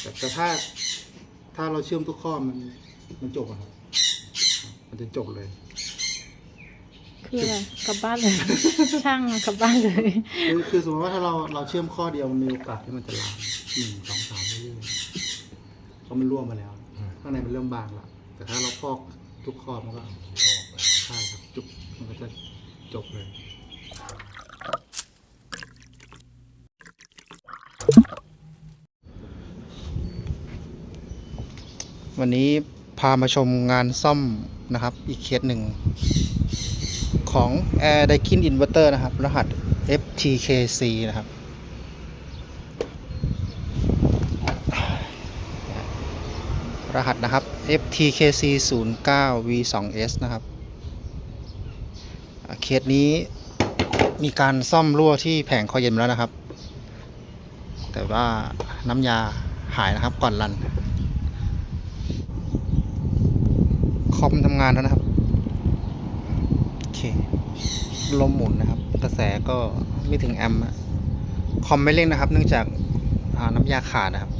แต่แต่ถ้าถ้าเราเชื่อมทุกข้อมันมันจบอะครับ มันจะจบเลย คืออะไรกลับบ้านเลย ช่างอะกลับบ้านเลย คือคือสมมติว่าถ้าเราเราเชื่อมข้อเดียวมันมีโอกาสที่มันจะลามหนึ่งสองสามเรื่อยๆเพราะมันร่วมมาแล้วข้างในมันเริ่มบางละแต่ถ้าเราพอกทุกข้อมันก็ใช่ครับจุกมันก็จะจบเลย วันนี้พามาชมงานซ่อมนะครับ อีกเคสหนึ่ง ของ Air Daikin Inverter นะครับ รหัส FTKC นะครับ รหัสนะครับ FTKC 0 9 V 2 S นะครับ เคสนี้มีการซ่อมรั่วที่แผงคอเย็นแล้วนะครับ แต่ว่าน้ำยาหายนะครับก่อนรัน คอมทำงานแล้วนะครับ โอเค ลมหมุนนะครับ กระแสก็ไม่ถึงแอมป์คอมไม่เร่งนะครับ เนื่องจากาน้ำยาขาดนะครับ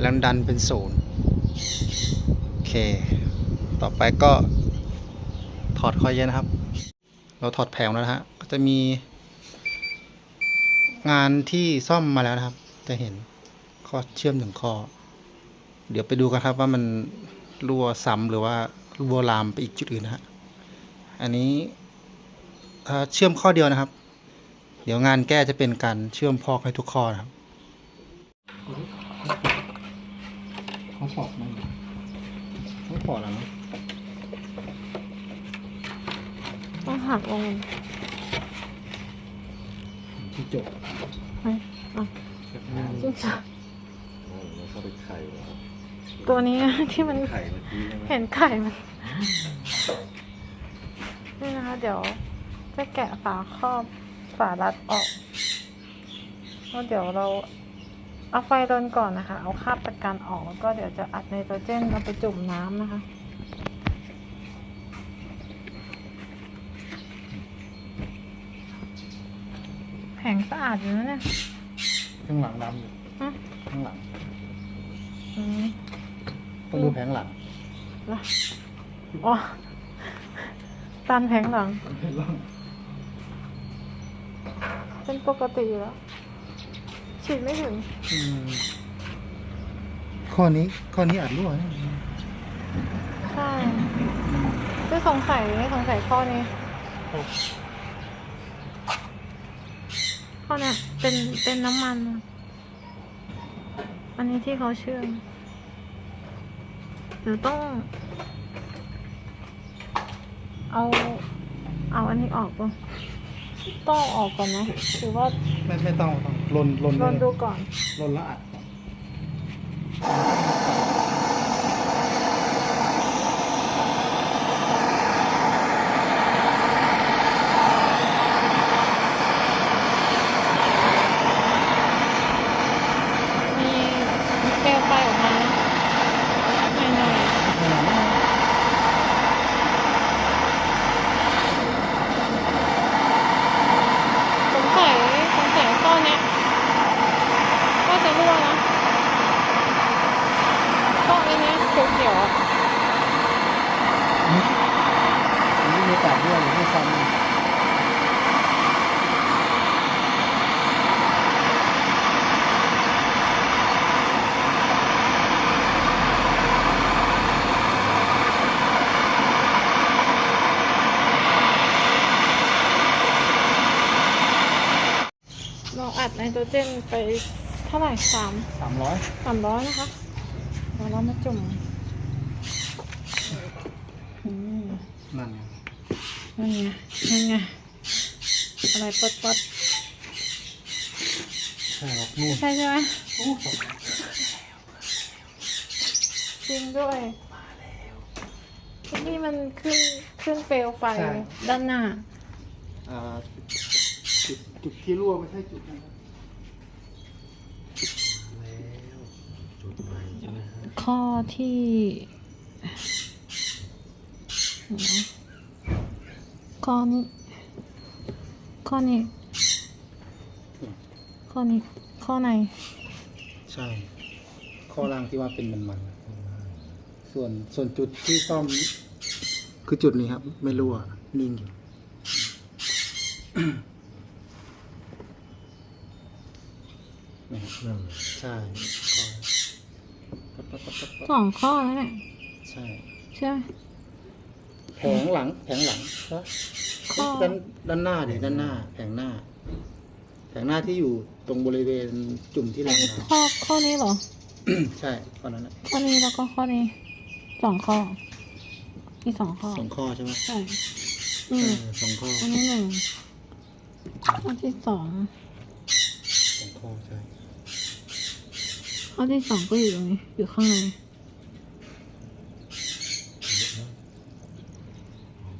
แรงดันเป็นศูนย์โอเค ต่อไปก็ถอดคอยเย็นนะครับ เราถอดแผงแล้วนะฮะ ก็จะมี งานที่ซ่อมมาแล้วนะครับ จะเห็นข้อเชื่อมหนึ่งข้อ เดี๋ยวไปดูกันครับว่ามัน รั่วซ้ำหรือว่ารั่วลามไปอีกจุดอื่นนะฮะอันนี้เอ่อเชื่อมข้อเดียวนะครับ เดี๋ยวงานแก้จะเป็นการเชื่อมพอกให้ทุกข้อนะครับเขาปอกมันเขาปอกแล้วต้องหักลงที่จบไปอะจริงจังแล้วเข้าไปไข่เหรอ ตัวนี้ที่มันไข่เมื่อกี้ใช่ไหมเห็นไข่มันนี่นะคะเดี๋ยวจะแกะฝาครอบฝารัดออกแล้วเดี๋ยวเราเอาไฟรนก่อนนะคะ เอาคราบตะกันออกแล้วก็เดี๋ยวจะอัดไนโตรเจนเอาไปจุ่มน้ำนะคะแผงสะอาดอยู่นะเนี่ย ข้างหลังดำอยู่ฮะ ข้างหลังอืม ต้องดูแผงหลังละอ๋อตันแผงหลัง เป็นปกติอยู่แล้ว ฉีดไม่ถึง อืมข้อนี้ข้อนี้อาจรั่วนะใช่คือสงสัยสงสัยข้อนี้ ข้อเนี้ยเป็นเป็นน้ำมัน อันนี้ที่เขาเชื่อม หรือต้อง เอา เอาอันนี้ออกป่ะต้องเอาออกก่อนไหมหรือว่าไม่ไม่ต้องต้องลนลนลองดูก่อน ลนแล้วอัดก่อนมีเปลวไฟออกมาหน่อยๆสงสัยสงสัยข้อเนี้ยก็จะรั่วนะข้อไอ้เนี้ยเขียวๆอะ อันนี้มีโอกาสรั่วหรือไม่ซ้ำ เราอัดไน โตรเจนไปเท่าไหร่สามสามร้อยสามร้อยนะคะเดี๋ยวเรามาจุ่มอืมนั่นไงนั่นไงนั่นไงอะไรปดปดใช่ครับนู่นใช่ใช่ไหมโอ้สองจริงด้วยที่นี่มันขึ้นขึ้นเปลวไฟด้านหน้า อ่าจุดจุดที่รั่วไม่ใช่จุดนั้นครับ แล้วจุดใหม่ใช่ไหมฮะ ข้อที่เดี๋ยวนะข้อนี้ข้อนี้ข้อนี้ข้อในใช่ขข้อล่างที่ว่าเป็นมันๆอะส่วนส่วนจุดที่ซ่อม คือจุดนี้ครับ ไม่รั่วนิ่งอยู่นะครับนั่นเลยใช่ ข้อปั๊บปั๊บปั๊บปั๊บสองข้อแล้วเนี่ยใช่ ใช่ไหม แผงหลัง แผงหลังใช่ปะข้อ ด้านด้านหน้าดิด้านหน้า แผงหน้า แผงหน้าที่อยู่ตรงบริเวณจุ่มที่แรงน้ข้อข้อนี้เหรอำ ใช่ข้อนั้นนะข้อนี้แล้วก็ข้อนี้สองข้อมีสองข้อสองข้อใช่ไหมใช่อืเอมอสองข้ออันนี้หนึ่งข้อที่สองสองข้อใช่ ข้อที่สองก็อยู่ตรงนี้อยู่ข้างในอ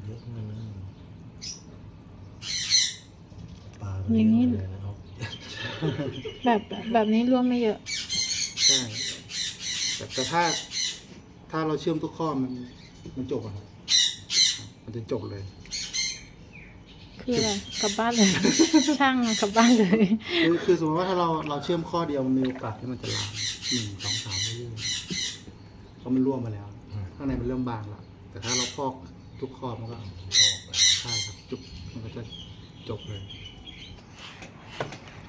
ยอะมากนะปลามันเยอะเลยนะครับแบบแบบนี้รวมไม่เยอะ ใช่แต่แต่ถ้า ถ้าเราเชื่อมทุกข้อมัน มันจบอะครับมันจะจบเลย คืออะไรกลับบ้านเลย ช่างอะกลับบ้านเลย คือคือสมมติว่าถ้าเราเราเชื่อมข้อเดียวมันมีโอกาสที่มันจะลามหนึ่งสองสามเรื่อยๆเพราะมันร่วมมาแล้วข้างในมันเริ่มบางแล้วแต่ถ้าเราพอกทุกข้อมันก็ออกไปใช่ครับจุกมันก็จะจบเลย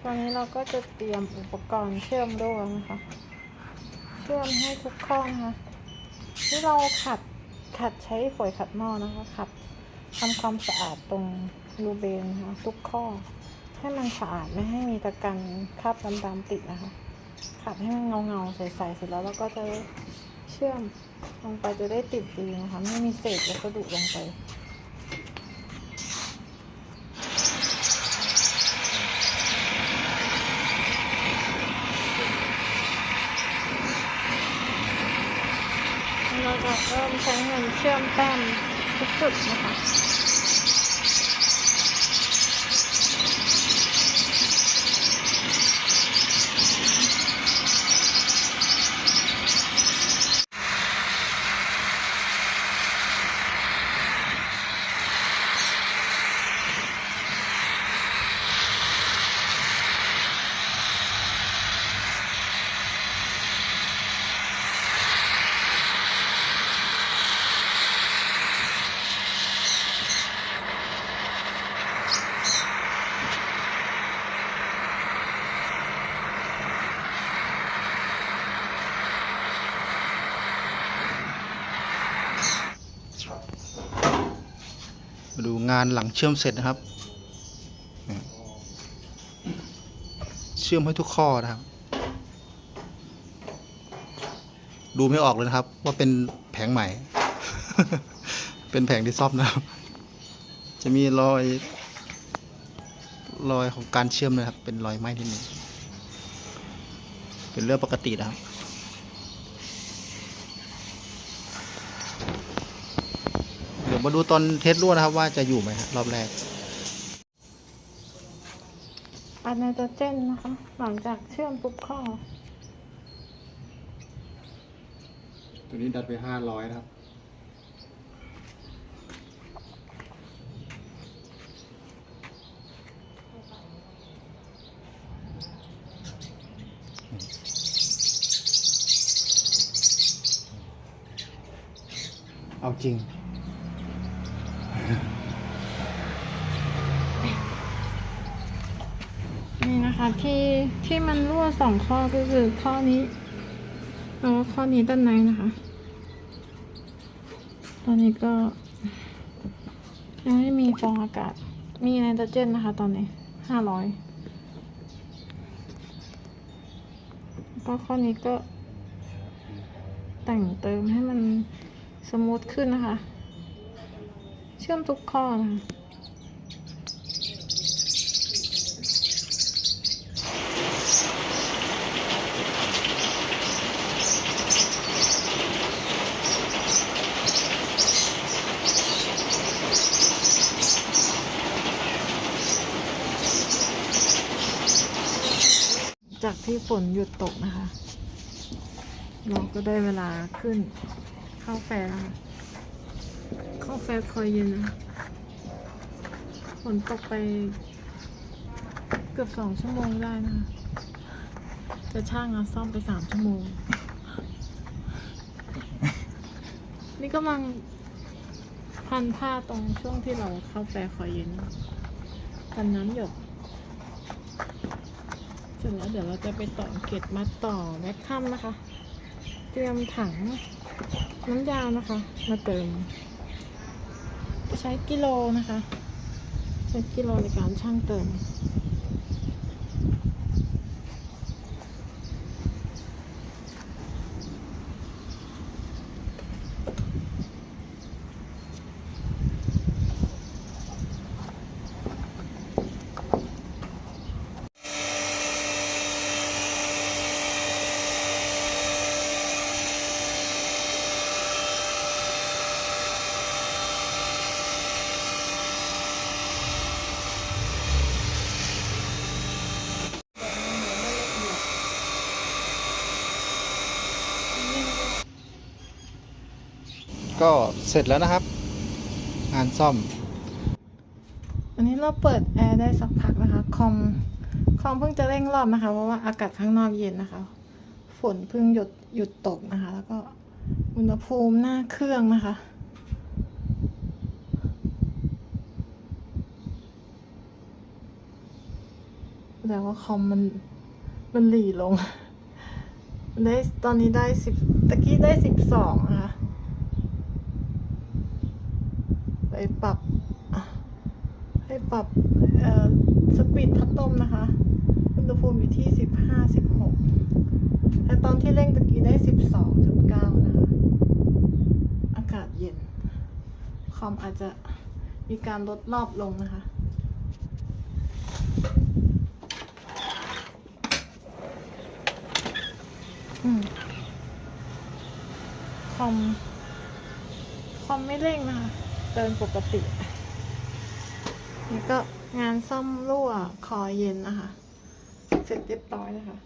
ตอนนี้เราก็จะเตรียมอุปกรณ์เชื่อมด้วยนะคะ เชื่อมให้ทุกข้อนะคะที่เราขัดขัดใช้ฝอยขัดหม้อนะคะขัด ทำความสะอาดตรงรูเบนนะคะทุกข้อ ให้มันสะอาดไม่ให้มีตะกันคราบดำๆติดนะคะขัดให้มันเงาๆใสๆเสร็จแล้วเราก็จะเชื่อมลงไปจะได้ติดดีนะคะไม่มีเศษวัสดุลงไปเราจะเริ่มใช้เงินเชื่อมแต้ม ทุกจุดนะคะ มา ดูงานหลังเชื่อมเสร็จนะครับ เชื่อมให้ทุกข้อนะครับ ดูไม่ออกเลยนะครับ ว่าเป็นแผงใหม่ เป็นแผงที่ซ่อมนะครับ จะมีรอย รอยของการเชื่อมนะครับ เป็นรอยไหม้ที่นี่เป็นเรื่องปกตินะครับ เดี๋ยว มาดูตอนเทสรั่วนะครับว่าจะอยู่ไหมครับรอบแรกอัดไนโตรเจนนะคะ หลังจากเชื่อมปุ๊บข้อตัวนี้ดัดไปห้าร้อยนะครับ เอาจริง นะคะที่ที่มันรั่วสองข้อก็คือข้อนี้แล้วข้อนี้ด้านในนะคะ ตอนนี้ก็ยังไม่มีฟองอากาศ มีไนโตรเจนนะคะ ตอนนี้ห้าร้อยก็ข้อนี้ก็ แต่งเติมให้มันสมูทขึ้นนะคะ เชื่อมทุกข้อนะคะากที่ฝนหยุดตกนะคะ เราก็ได้เวลาขึ้นข้าวแฟแล้วข้าวแฟคอยเย็นนะฝนตกไปเกือบสองชั่วโมงได้นะ จะช่างอะซ่อมไปสามชั่วโมง นี่กำลังพันผ้าตรงช่วงที่เราเข้าแฟคอยเย็นกันน้ำหยก สร็จแล้วเดี๋ยวเราจะไปต่อเกล็ดมาต่อแมคคัมนะคะ เตรียมถังน้ำยานะคะ มาเติม ใช้กิโลนะคะ ใช้กิโลในการช่างเติม ก็เสร็จแล้วนะครับ งานซ่อม อันนี้เราเปิดแอร์ได้สักพักนะคะ คอม คอมเพิ่งจะเร่งรอบนะคะ เพราะว่าอากาศข้างนอกเย็นนะคะ ฝนเพิ่งหยุดหยุดตกนะคะ แล้วก็อุณหภูมิหน้าเครื่องนะคะแต่ว่าคอมมันมันหลีลง ได้ตอนนี้ได้สิบตะกี้ได้สิบสองนะคะ ไปปรับให้ปรับสปีดพัดลมนะคะ อุณหภูมิอยู่ที่สิบห้าสิบหกแต่ตอนที่เร่งตะกี้ได้สิบสองจุดเก้านะคะ อากาศเย็น คอมอาจจะมีการลดรอบลงนะคะอืมคอม คอมไม่เร่งนะคะ เดินปกตินี่ก็งานซ่อมรั่วคอเย็นนะคะ เสร็จเรียบร้อยนะคะ